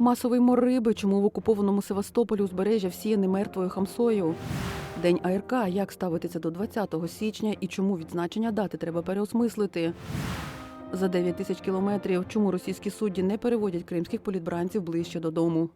Масовий мор риби, чому в окупованому Севастополі узбережжя всіяне мертвою хамсою. День АРК. Як ставитися до 20 січня і чому відзначення дати треба переосмислити? За 9 тисяч кілометрів, чому російські судді не переводять кримських політбранців ближче додому?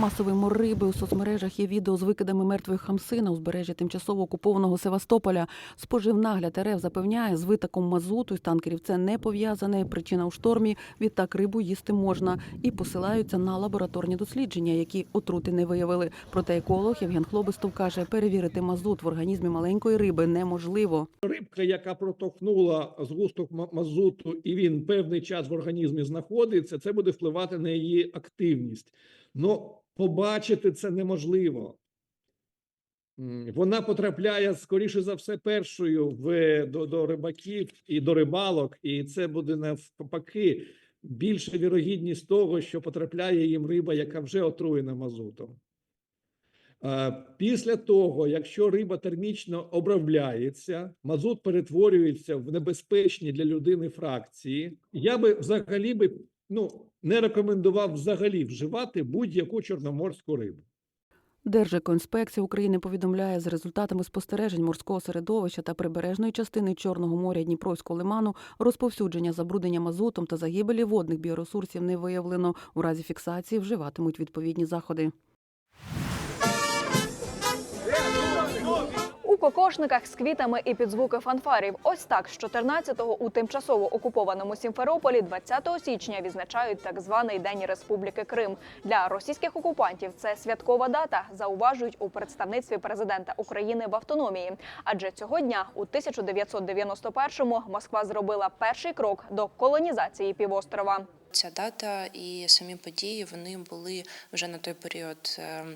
Масовий мор риби у соцмережах є відео з викидами мертвої хамси на узбережжі тимчасово окупованого Севастополя. Спожив нагляд РФ запевняє, з витоком мазуту з танкерів це не пов'язане. Причина у штормі. Відтак рибу їсти можна і посилаються на лабораторні дослідження, які отрути не виявили. Проте еколог Євген Хлобистов каже, перевірити мазут в організмі маленької риби неможливо. Рибка, яка протовхнула згусток ма- мазуту, і він певний час в організмі знаходиться, це буде впливати на її активність. Ну, побачити це неможливо. Вона потрапляє, скоріше за все, першою в, до, до рибаків і до рибалок, і це буде навпаки більша вірогідність того, що потрапляє їм риба, яка вже отруєна мазутом. Після того, якщо риба термічно обробляється, мазут перетворюється в небезпечні для людини фракції. Я би взагалі би ну не рекомендував взагалі вживати будь-яку чорноморську рибу. Держекоінспекція України повідомляє, за результатами спостережень морського середовища та прибережної частини Чорного моря Дніпровського лиману розповсюдження забруднення мазутом та загибелі водних біоресурсів не виявлено. У разі фіксації вживатимуть відповідні заходи. Кокошниках з квітами і під звуки фанфарів. Ось так з 14-го у тимчасово окупованому Сімферополі 20 січня відзначають так званий День Республіки Крим. Для російських окупантів це святкова дата, зауважують у представництві президента України в автономії. Адже цього дня, у 1991-му, Москва зробила перший крок до колонізації півострова. Ця дата і самі події вони були вже на той період е,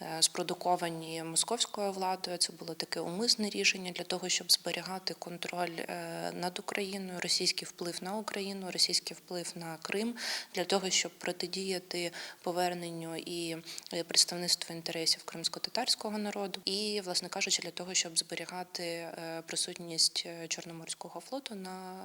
е, спродуковані московською владою. Це було таке умисне рішення для того, щоб зберігати контроль е, над Україною, російський вплив на Україну, російський вплив на Крим, для того, щоб протидіяти поверненню і представництву інтересів кримсько-татарського народу, і, власне кажучи, для того, щоб зберігати присутність Чорноморського флоту на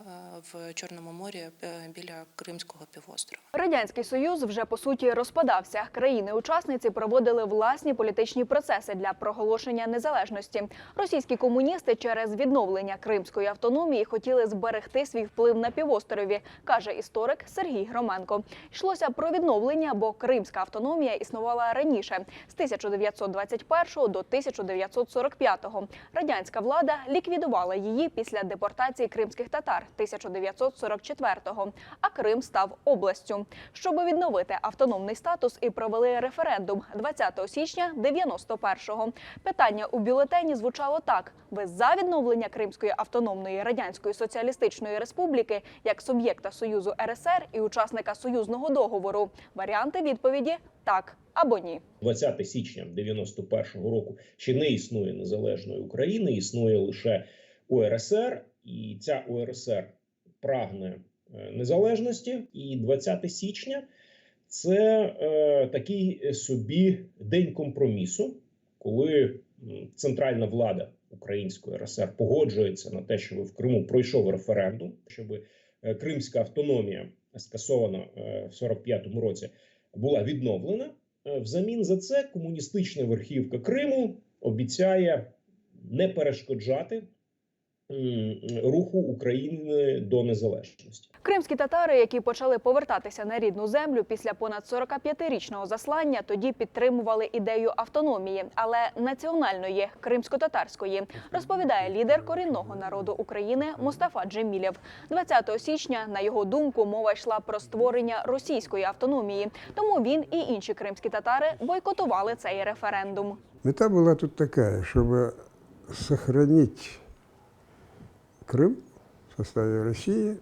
в Чорному морі біля Кримського півострова. Радянський Союз вже по суті розпадався. Країни-учасниці проводили власні політичні процеси для проголошення незалежності. Російські комуністи через відновлення кримської автономії хотіли зберегти свій вплив на півострові, каже історик Сергій Громенко. Йшлося про відновлення, бо Кримська автономія існувала раніше з 1921 до 1945. Радянська влада ліквідувала її після депортації кримських татар 1944-го, а Крим став областю. Щоб відновити автономний статус і провели референдум 20 січня 91-го. Питання у бюлетені звучало так: ви за відновлення Кримської автономної радянської соціалістичної республіки як суб'єкта Союзу РСР і учасника союзного договору. Варіанти відповіді так або ні. 20 січня 91-го року ще не існує незалежної України, існує лише УРСР, і ця УРСР прагне незалежності. І 20 січня це е, такий собі день компромісу, коли центральна влада Української РСР погоджується на те, щоб в Криму пройшов референдум, щоб е, кримська автономія скасована е, в 45-му році була відновлена. Е, Взамін за це комуністична верхівка Криму обіцяє не перешкоджати руху України до незалежності. Кримські татари, які почали повертатися на рідну землю після понад 45-річного заслання, тоді підтримували ідею автономії, але національної кримсько-татарської, розповідає лідер корінного народу України Мустафа Джемілєв. 20 січня, на його думку, мова йшла про створення російської автономії. Тому він і інші кримські татари бойкотували цей референдум. Мета была тут такая, чтобы сохранить Крым в составе Росії,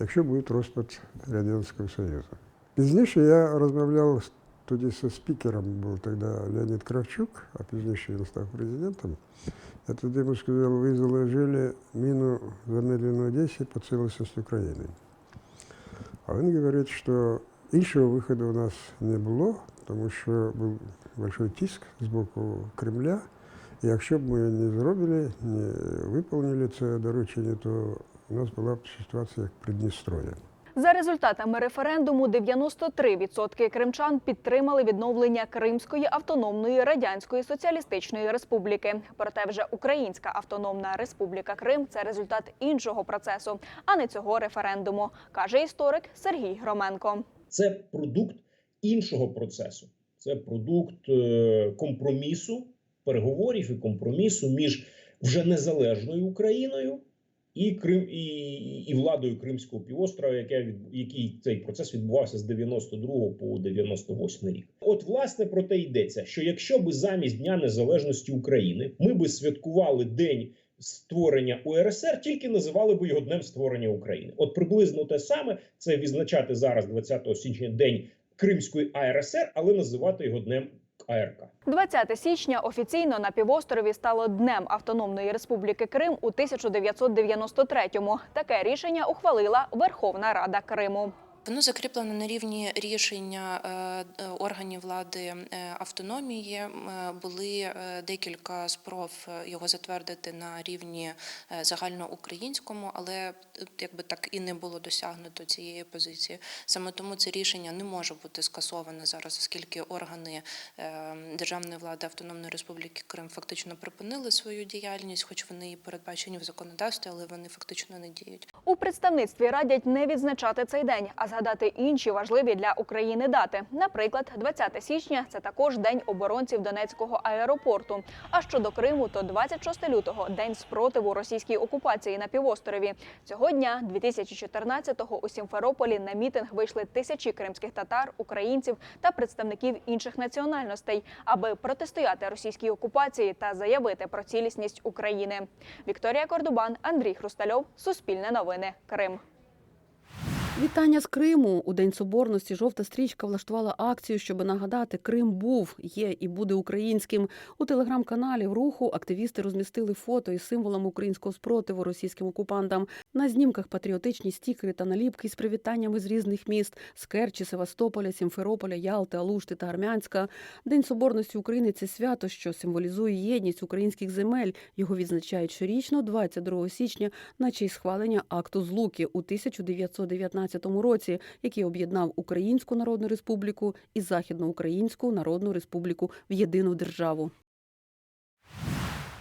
якщо буде розпад Радянського Союзу. Пізніше я розмовляв з- тоді зі спікером, був тоді Леонід Кравчук, а пізніше він став президентом. Я тоді йому сказав, ви заложили міну замедлену Одесі по цілісності України. А він говорить, що іншого виходу у нас не було, тому що був великий тиск з боку Кремля. Якщо б ми не зробили, не виконали це доручення, то у нас була б ситуація як Придністров'я. За результатами референдуму 93% кримчан підтримали відновлення Кримської автономної радянської соціалістичної республіки. Проте вже Українська автономна республіка Крим це результат іншого процесу, а не цього референдуму, каже історик Сергій Громенко. Це продукт іншого процесу. Це продукт е, компромісу, переговорів і компромісу між вже незалежною Україною і Крим і, і владою Кримського півострова, яке від який цей процес відбувався з 92 по 98 рік. От власне про те йдеться, що якщо би замість Дня Незалежності України ми би святкували день. Створення УРСР тільки називали би його днем створення України. От приблизно те саме це відзначати зараз, 20 січня, день Кримської АРСР, але називати його днем АРК. 20 січня офіційно на півострові стало Днем Автономної Республіки Крим у 1993-му. Таке рішення ухвалила Верховна Рада Криму. Воно закріплено на рівні рішення е, е, органів влади е, автономії. Були декілька спроб його затвердити на рівні загальноукраїнському, але якби так і не було досягнуто цієї позиції. Саме тому це рішення не може бути скасоване зараз, оскільки органи державної влади Автономної Республіки Крим фактично припинили свою діяльність, хоч вони і передбачені в законодавстві, але вони фактично не діють. У представництві радять не відзначати цей день, а згадати інші важливі для України дати. Наприклад, 20 січня це також день оборонців Донецького аеропорту. А щодо Криму, то 26 лютого день спротиву російській окупації на півострові. Цього дня, 2014-го, у Сімферополі на мітинг вийшли тисячі кримських татар, українців та представників інших національностей, аби протистояти російській окупації та заявити про цілісність України. Вікторія Кордубан, Андрій Хрустальов, Суспільне новини, Крим. Вітання з Криму у День Соборності жовта стрічка влаштувала акцію, щоб нагадати, Крим був, є і буде українським. У телеграм-каналі в руху активісти розмістили фото із символами українського спротиву російським окупантам. На знімках патріотичні стікери та наліпки з привітаннями з різних міст з Керчі, Севастополя, Сімферополя, Ялти, Алушти та Армянська. День Соборності України це свято, що символізує єдність українських земель. Його відзначають щорічно, 22 січня, на честь схвалення акту Злуки у 1919 році, який об'єднав Українську Народну Республіку і Західноукраїнську Народну Республіку в єдину державу.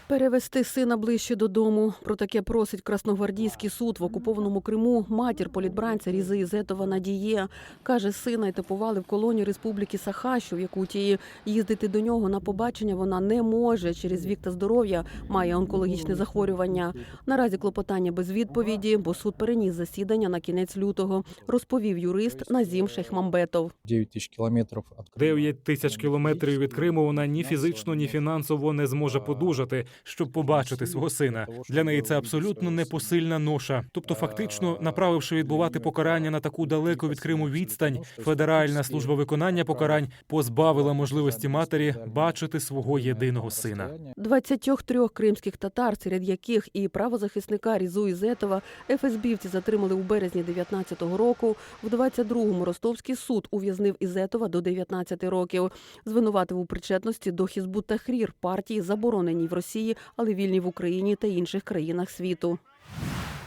Перевести сина ближче додому. Про таке просить Красногвардійський суд в окупованому Криму. Матір політбранця Різи Ізетова Надіє. Каже, сина етапували в колонії Республіки Сахащо в Якутії. Їздити до нього на побачення вона не може. Через вік та здоров'я має онкологічне захворювання. Наразі клопотання без відповіді, бо суд переніс засідання на кінець лютого, розповів юрист Назім Шейхмамбетов. 9 тисяч кілометрів 9 тисяч кілометрів від Криму вона ні фізично, ні фінансово не зможе подужати, щоб побачити свого сина. Для неї це абсолютно непосильна ноша. Тобто, фактично, направивши відбувати покарання на таку далеку від Криму відстань, Федеральна служба виконання покарань позбавила можливості матері бачити свого єдиного сина. 23 кримських татар, серед яких і правозахисника Різу Ізетова, ФСБівці затримали у березні 19-го року. В 22-му Ростовський суд ув'язнив Ізетова до 19 років. Звинуватив у причетності до Хізбут Тахрір партії, забороненій в Росії, але вільні в Україні та інших країнах світу.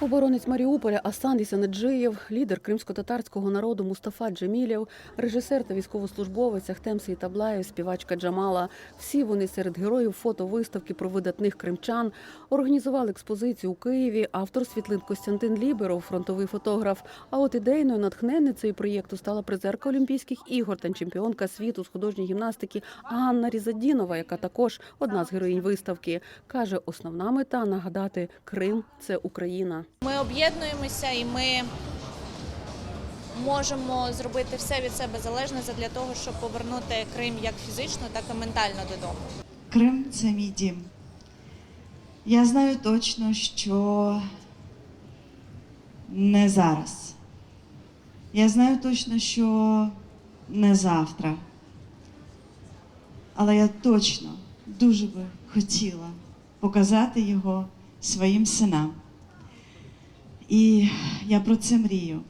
Оборонець Маріуполя Асан Ісанеджиєв, лідер кримсько-татарського народу Мустафа Джемілєв, режисер та військовослужбовець Ахтем Сейтаблаєв, співачка Джамала. Всі вони серед героїв фотовиставки про видатних кримчан організували експозицію у Києві. Автор світлин Костянтин Ліберов, фронтовий фотограф. А от ідейною натхненницею проєкту стала призерка Олімпійських ігор та чемпіонка світу з художньої гімнастики Анна Різадінова, яка також одна з героїнь виставки. каже, основна мета нагадати Крим це Україна. Ми об'єднуємося і ми можемо зробити все від себе залежне для того, щоб повернути Крим як фізично, так і ментально додому. Крим це мій дім. Я знаю точно, що не зараз. Я знаю точно, що не завтра. Але я точно дуже би хотіла показати його своїм синам. І я про це мрію.